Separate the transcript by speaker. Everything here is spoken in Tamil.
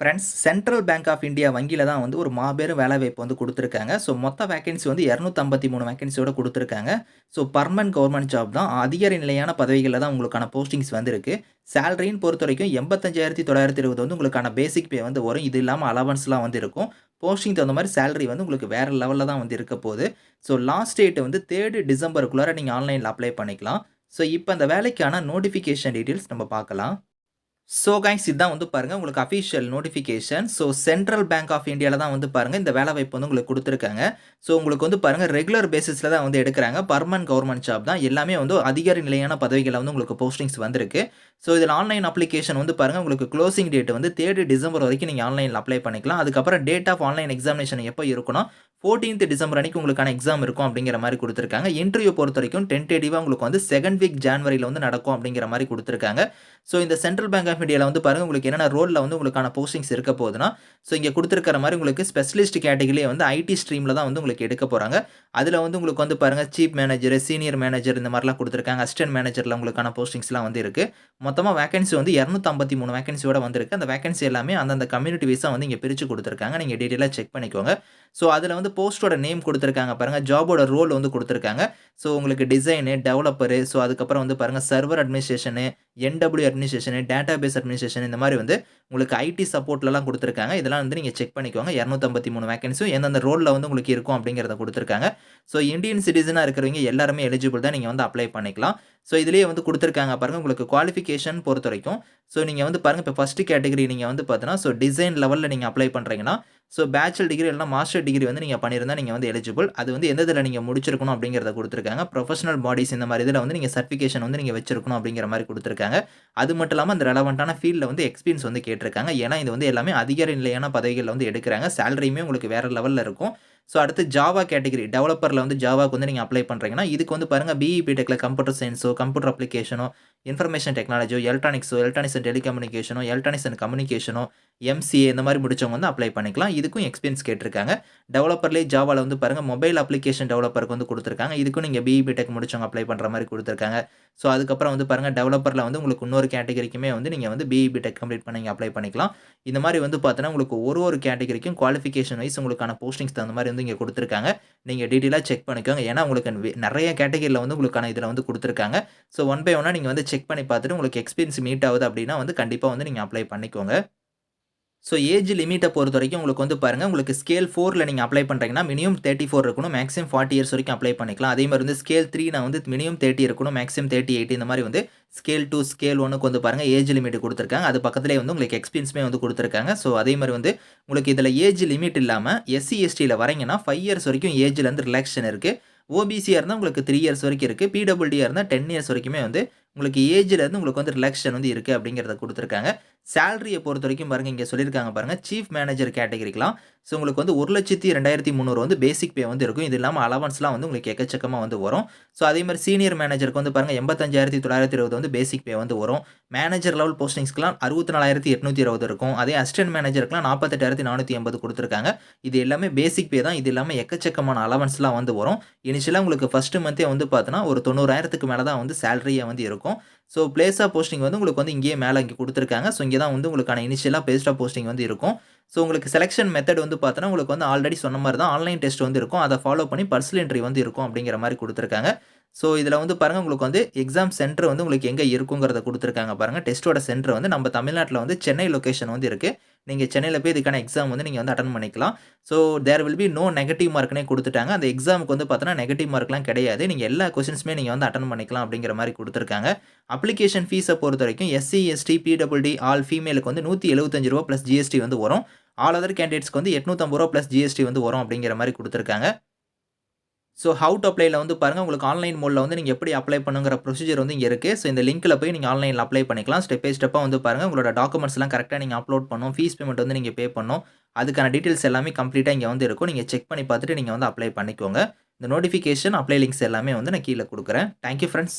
Speaker 1: Friends central bank of India வங்கியில் தான் வந்து ஒரு மாபெரும் வேலைவாய்ப்பு வந்து கொடுத்துருக்காங்க. ஸோ மொத்த வேகன்சி வந்து இரநூத்தம்பத்தி மூணு வேகன்சியோட கொடுத்துருக்காங்க. ஸோ பர்மனன்ட் கவர்மெண்ட் ஜாப் தான் அதிகாரி நிலையான பதவிகளில் தான் உங்களுக்கான போஸ்டிங்ஸ் வந்திருக்கு. சேலரின்னு பொறுத்த வரைக்கும் எண்பத்தஞ்சாயிரத்தி தொள்ளாயிரத்தி இருபது வந்து உங்களுக்கான பேசிக் பே வந்து வரும். இது இல்லாமல் அலவன்ஸ்லாம் வந்து இருக்கும். போஸ்டிங் தகுந்த மாதிரி சேலரி வந்து உங்களுக்கு வேறு லெவலில் தான் வந்து இருக்க போகுது. ஸோ லாஸ்ட் டேட் வந்து தேர்டு டிசம்பருக்குள்ளார நீங்கள் ஆன்லைனில் அப்ளை பண்ணிக்கலாம். ஸோ இப்போ அந்த வேலைக்கான நோட்டிஃபிகேஷன் டீட்டெயில்ஸ் நம்ம பார்க்கலாம். ஸோ கைஸ் இதுதான் வந்து பாருங்கள் உங்களுக்கு official notification so central bank of இந்தியாவில் தான் வந்து பாருங்கள் இந்த வேலை வாய்ப்பு வந்து உங்களுக்கு கொடுத்துருக்காங்க. ஸோ உங்களுக்கு வந்து பாருங்கள் ரெகுலர் பேசிஸில் தான் வந்து எடுக்கிறாங்க. பர்மனன்ட் கவர்மெண்ட் ஜாப் தான். எல்லாமே வந்து அதிகாரி நிலையான பதவிகளில் வந்து உங்களுக்கு போஸ்டிங்ஸ் வந்திருக்கு. ஸோ இதில் ஆன்லைன் அப்ளிகேஷன் வந்து பாருங்கள் உங்களுக்கு க்ளோசிங் டேட் வந்து தேர்டு டிசம்பர் வரைக்கும் நீங்கள் ஆன்லைனில் அப்ளை பண்ணிக்கலாம். அதுக்கப்புறம் டேட் ஆஃப் ஆன்லைன் எக்ஸாமினேஷன் எப்போ இருக்கணும்? ஃபோர்டீன்த் டிசம்பர் அன்றைக்கி உங்களுக்கான எக்ஸாம் இருக்கும் அப்படிங்கிற மாதிரி கொடுத்துருக்காங்க. இன்டர்வியூ பொறுத்த வரைக்கும் டென்டேட்டிவாக உங்களுக்கு வந்து செகண்ட் வீக் ஜான்வரியில் வந்து நடக்கும் அப்படிங்கிற மாதிரி கொடுத்துருக்காங்க. ஸோ இந்த சென்ட்ரல் பேங்க் ஆஃப் இந்தியாவில் வந்து பாருங்கள் உங்களுக்கு என்னென்ன ரோலில் வந்து உங்களுக்கான போஸ்டிங்ஸ் இருக்க போகுதுன்னா ஸோ இங்கே கொடுத்துருக்கிற மாதிரி உங்களுக்கு ஸ்பெஷலிஸ்ட் கேட்டகிரியே வந்து ஐடி ஸ்ட்ரீமில் தான் வந்து உங்களுக்கு எடுக்க போகிறாங்க அதில் வந்து உங்களுக்கு வந்து பாருங்கள் சீஃப் மேனேஜர் சீனியர் மேனேஜர் இந்த மாதிரிலாம் கொடுத்துருக்காங்க. அசிஸ்டன்ட் மேனேஜரில் உங்களுக்கான போஸ்டிங்ஸ்லாம் வந்து இருக்குது மொத்தமாக வேகன்சி வந்து இரநூத்தம்பத்தி மூணு வேகன்சியோட வந்திருக்கு. அந்த வேகன்சி எல்லாமே அந்தந்த கம்யூனிட்டி வைஸாக வந்து இங்கே பிரித்து கொடுத்துருக்காங்க. நீங்கள் டீட்டெயிலாக செக் பண்ணிக்கோங்க. ஸோ அதில் வந்து போஸ்ட்டோட நேம் கொடுத்துருக்காங்க பாருங்கள் ஜாபோட ரோல் வந்து கொடுத்துருக்காங்க. ஸோ உங்களுக்கு டிசைனு டெவலப்பரு ஸோ அதுக்கப்புறம் வந்து பாருங்கள் server administration N W administration database administration இந்த மாதிரி வந்து உங்களுக்கு ஐடி சப்போர்ட்லலாம் கொடுத்துருக்காங்க. இதெல்லாம் வந்து நீங்கள் செக் பண்ணிக்கோங்க. இரநூத்தம்பத்தி மூணு வேகன்சியும் எந்தெந்த ரோலில் வந்து உங்களுக்கு இருக்கும் அப்படிங்கிறத கொடுத்துருக்காங்க. ஸோ இந்தியன் சிட்டிசனாக இருக்கிறவங்க எல்லாருமே எலிஜிபிள் தான் நீங்கள் வந்து அப்ளை பண்ணிக்கலாம். ஸோ இதுலேயே வந்து கொடுத்துருக்காங்க பாருங்கள் உங்களுக்கு குவாலிஃபிகேஷன் பொறுத்த வரைக்கும் ஸோ நீங்கள் வந்து பாருங்கள் இப்போ ஃபஸ்ட்டு கேட்டகரி நீங்கள் வந்து பார்த்தீங்கன்னா ஸோ டிசைன் லெவலில் நீங்கள் அப்ளை பண்ணுறீங்கன்னா ஸோ பேச்சுலர் டிகிரி இல்லைனா மாஸ்டர் டிகிரி வந்து நீங்கள் பண்ணியிருந்தால் நீங்கள் வந்து எலிஜிபிள் அது வந்து எந்த இதில் நீங்கள் முடிச்சிருக்கணும் அப்படிங்கிறத கொடுத்துருக்காங்க. ப்ரொஃபஷனல் பாடிஸ் இந்த மாதிரி இதில் வந்து நீங்கள் சர்டிஃபிகேஷன் வந்து நீங்கள் வச்சிருக்கணும் அப்படிங்கிற மாதிரி கொடுத்துருக்காங்க. அது மட்டும் இல்லாமல் அந்த ரெலவெண்ட்டான ஃபீல்டில் வந்து எக்ஸ்பீரியன்ஸ் வந்து கேட்டிருக்காங்க. ஏன்னா இது வந்து எல்லாமே அதிகார நிலையான பதவிகளில் வந்து எடுக்கிறாங்க. சேலரியுமே உங்களுக்கு வேறு லெவலில் இருக்கும். ஸோ அடுத்து ஜாவா கேட்டகரி டெவலப்பரில் வந்து ஜாவாக்கு வந்து நீங்கள் அப்ளை பண்ணுறீங்கன்னா இதுக்கு வந்து பாருங்கள் பிஇ பிடெக்கில் கம்ப்யூட்டர் சயின்ஸோ கம்ப்யூட்டர் அப்ளிகேஷனோ இன்ஃபர்மேஷன் டெக்னாலஜியோ எலக்ட்ரானிக்ஸோ எலக்ட்ரானிக்ஸ் அண்ட் டெலிகம்யூனிகேஷனோ எலக்ட்ரானிக்ஸ் அண்ட் கம்யூனிகேஷனோ எம்சிஏ இந்த மாதிரி முடிச்சவங்க வந்து அப்ளை பண்ணிக்கலாம். இதுக்கும் எக்ஸ்பீரியன்ஸ் கேட்டிருக்காங்க. டெவலப்பர்லேயே ஜாவாவில் வந்து பாருங்கள் மொபைல் அப்ளிகேஷன் டெவலப்பருக்கு வந்து கொடுத்துருக்காங்க. இதுக்கும் நீங்கள் பிஇ பிடெக் முடிச்சவங்க அப்ளை பண்ணுற மாதிரி கொடுத்துருக்காங்க. ஸோ அதுக்கப்புறம் வந்து பாருங்கள் டெவலப்பரில் வந்து உங்களுக்கு இன்னொரு கேட்டகரிக்குமே வந்து நீங்கள் வந்து B E B Tech complete பண்ணி அப்ளை பண்ணிக்கலாம். இந்த மாதிரி வந்து பார்த்தீங்கன்னா உங்களுக்கு ஒரு ஒரு கேட்டகரிக்கும் குவாலிஃபிகேஷன் வைஸ் உங்களுக்கான போஸ்டிங்ஸ் தகுந்த மாதிரி வந்து இங்கே கொடுத்துருக்காங்க. நீங்கள் டீட்டெயிலாக செக் பண்ணிக்கோங்க. ஏன்னா உங்களுக்கு நிறைய கேட்டகரியில் வந்து உங்களுக்கான இதில் வந்து கொடுத்துருக்காங்க. ஸோ ஒன் பை ஒன்னாக நீங்கள் வந்து செக் பண்ணி பார்த்துட்டு உங்களுக்கு எக்ஸ்பீரியன்ஸ் மீட் ஆகுது அப்படின்னா வந்து கண்டிப்பாக வந்து நீங்கள் அப்ளை பண்ணிக்கோங்க. ஸோ ஏஜ் லிமிட்டை பொறுத்த வரைக்கும் உங்களுக்கு வந்து பாருங்கள் உங்களுக்கு ஸ்கேல் ஃபோரில் நீங்கள் அப்ளை பண்ணுறீங்கன்னா மினிமம் தேர்ட்டி ஃபோர் இருக்கணும் மேக்ஸிமம் ஃபார்ட்டி இயர்ஸ் வரைக்கும் அப்ளை பண்ணிக்கலாம். அதே மாதிரி வந்து ஸ்கேல் த்ரீ நான் வந்து மினிமம் தேர்ட்டி இருக்கணும் மேக்ஸிமம் தேர்ட்டி எயிட் இந்த மாதிரி வந்து ஸ்கேல் டூ ஸ்கேல் ஒன்றுக்கு வந்து பாருங்கள் ஏஜ் லிமிட் கொடுத்துருக்காங்க. அது பக்கத்துலேயே வந்து உங்களுக்கு எக்ஸ்பீரியன்ஸுமே வந்து கொடுத்துருக்காங்க. ஸோ அதே மாதிரி வந்து உங்களுக்கு இதில் ஏஜ் லிமிட் இல்லாமல் எஸ்சி எஸ்டியில் வரீங்கன்னா ஃபைவ் இயர்ஸ் வரைக்கும் ஏஜ்லேருந்து ரிலாக்ஷன் இருக்குது ஓபிசியாக இருந்தால் உங்களுக்கு த்ரீ இயர்ஸ் வரைக்கும் இருக்குது பிடபிள்டியாக இருந்தால் டென் இயர்ஸ் வரைக்குமே வந்து உங்களுக்கு ஏஜ்லேருந்து உங்களுக்கு வந்து ரிலாக்ஷன் வந்து இருக்குது அப்படிங்கிறத கொடுத்துருக்காங்க. சேலரியை பொறுத்த வரைக்கும் பாருங்கள் இங்கே சொல்லியிருக்காங்க பாருங்கள் சீஃப் மேனேஜர் கேட்டகரிக்கலாம் ஸோ உங்களுக்கு வந்து ஒரு லட்சத்தி ரெண்டாயிரத்தி முந்நூறு வந்து பேசிக் பே வந்து இருக்கும். இது இல்லாமல் அலவன்ஸ்லாம் வந்து உங்களுக்கு எக்கச்சக்கமாக வந்து வரும். ஸோ அதே மாதிரி சீனியர் மேனேஜருக்கு வந்து பாருங்கள் எண்பத்தஞ்சாயிரத்தி தொள்ளாயிரத்தி இருபது வந்து பேசிக் பே வந்து வரும். மேனேஜர் லெவல் போஸ்டிங்ஸ்க்குலாம் அறுபத்தி நாலாயிரத்தி எட்நூற்றி இருபது இருக்கும். அதே அசிஸ்டன்ட் மேனேஜருக்குலாம் நாற்பத்தெட்டாயிரத்தி நானூற்றி எண்பது கொடுத்துருக்காங்க. இது எல்லாமே பேசிக் பே தான். இது இல்லாமல் எக்கச்சக்கமான அலவன்ஸ்லாம் வந்து வரும். இனிஷியலாக உங்களுக்கு ஃபஸ்ட்டு மந்த்தே வந்து பார்த்தோன்னா ஒரு தொண்ணூறாயிரத்துக்கு மேலே தான் வந்து சேலரியாக வந்து இருக்கும். ஸோ பிளேஸ் ஆஃப் போஸ்டிங் வந்து உங்களுக்கு வந்து இங்கேயே மேலே இங்கே கொடுத்துருக்காங்க. ஸோ இங்கே தான் வந்து உங்களுக்கான இனிஷியலாக பேஸ்ட் ஆஃப் போஸ்டிங் வந்து இருக்கும். ஸோ உங்களுக்கு செலெக்ஷன் மெத்தட் வந்து பார்த்தோன்னா உங்களுக்கு வந்து ஆல்ரெடி சொன்ன மாதிரி தான் ஆன்லைன் டெஸ்ட் வந்து இருக்கும். அதை ஃபாலோ பண்ணி பர்சல் என்ட்ரி வந்து இருக்கும் அப்படிங்கிற மாதிரி கொடுத்துருக்காங்க. ஸோ இதில் வந்து பாருங்கள் உங்களுக்கு வந்து எக்ஸாம் சென்டர் வந்து உங்களுக்கு எங்கே இருக்குங்கிறத கொடுத்துருக்காங்க பாருங்கள் டெஸ்ட்டோட சென்டர் வந்து நம்ம தமிழ்நாட்டில் வந்து சென்னை லொக்கேஷன் வந்து இருக்குது நீங்கள் சென்னையில் போய் இதுக்கான எக்ஸாம் வந்து நீங்கள் வந்து அட்டன் பண்ணிக்கலாம். So there will be no negative மார்க்னே கொடுத்துட்டாங்க. அந்த எக்ஸாமுக்கு வந்து பார்த்தோன்னா நெகட்டிவ் மார்க்லாம் கிடையாது. நீங்கள் எல்லா கொஸ்டின்ஸுமே நீங்கள் வந்து அட்டன் பண்ணிக்கலாம் அப்படிங்கிற மாதிரி கொடுத்துருக்காங்க. அப்ளிகேஷன் ஃபீஸை பொறுத்த வரைக்கும் எஸ்சி எஸ்டி பிடபிள்டி ஆல் ஃபீமேலுக்கு வந்து நூற்றி எழுபத்தஞ்சு ரூபா ப்ளஸ் ஜிஎஸ்டி வந்து வரும். ஆல் அதர் கேண்டிடேட்ஸ்க்கு வந்து எட்நூற்றம்பது ரூபா ப்ளஸ் ஜிஎஸ்டி வந்து வரும் அப்படிங்கிற மாதிரி கொடுத்துருக்காங்க. ஸோ ஹவு டு அப்ளைல வந்து பாருங்கள் உங்களுக்கு ஆன்லைன் மோடில் வந்து நீங்கள் எப்படி அப்ளை பண்ணுங்கிற ப்ரொசீஜர் வந்து இங்கே இருக்குது ஸோ இந்த லிங்க்கில் போய் நீங்கள் ஆன்லைனில் அப்ளை பண்ணிக்கலாம். ஸ்டெப் பை ஸ்டெப்பாக வந்து பாருங்கள் உங்களோட டாக்குமெண்ட்ஸ்லாம் கரெக்டாக நீங்கள் அப்லோட் பண்ணணும் ஃபீஸ் பேமெண்ட் வந்து நீங்கள் பே பண்ணணும் அதுக்கான டீட்டெயில்ஸ் எல்லாமே கம்ப்ளீட்டாக இங்கே வந்து இருக்கும். நீங்கள் செக் பண்ணி பார்த்துட்டு நீங்கள் வந்து அப்ளை பண்ணிக்கோங்க. இந்த நோட்டிஃபிகேஷன் அப்ளை லிங்க்ஸ் எல்லாமே வந்து நான் கீழே கொடுக்குறேன். Thank you friends